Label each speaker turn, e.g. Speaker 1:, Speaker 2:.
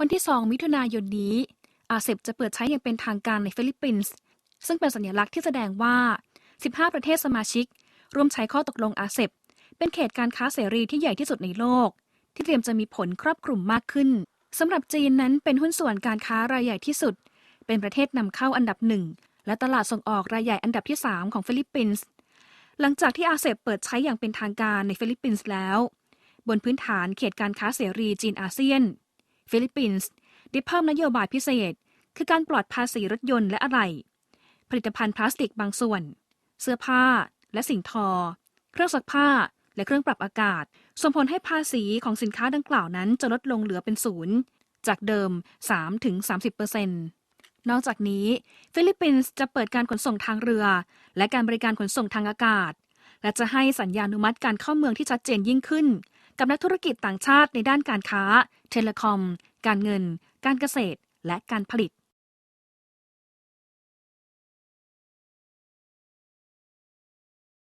Speaker 1: วันที่ 2 มิถุนายนนี้อาเซบจะเปิดใช้อย่างเป็นทางการในฟิลิปปินส์ ซึ่งเป็นสัญลักษณ์ที่แสดงว่า 15 ประเทศสมาชิก ร่วมใช้ข้อตกลงอาเซบเป็นเขตการค้าเสรีที่ใหญ่ที่สุดในโลก ที่เตรียมจะมีผลครอบคลุมมากขึ้นสำหรับจีนนั้นเป็นหุ้นส่วนการค้ารายใหญ่ที่สุด เป็นประเทศนำเข้าอันดับหนึ่งและตลาดส่งออกรายใหญ่อันดับที่ 3 ของฟิลิปปินส์ หลังจากที่อาเซบเปิดใช้อย่างเป็นทางการในฟิลิปปินส์แล้ว บนพื้นฐานเขตการค้าเสรีจีนอาเซียน ฟิลิปปินส์ได้เพิ่มนโยบายพิเศษ คือการปลอดภาษีรถยนต์และอะไหล่ผลิตภัณฑ์พลาสติกบางส่วน เสื้อผ้า และสิ่งทอ เครื่องซักผ้า และเครื่องปรับอากาศ ส่งผลให้ภาษีของสินค้าดังกล่าวนั้นจะลดลงเหลือเป็นศูนย์จากเดิม 3-30%นอกจากนี้ ฟิลิปปินส์จะเปิดการขนส่งทางเรือ และการบริการขนส่งทางอากาศ และจะให้สัญญาอนุมัติการเข้าเมืองที่ชัดเจนยิ่งขึ้น กับนักธุรกิจต่างชาติในด้านการค้า เทเลคอม การเงิน การเกษตร และการผลิต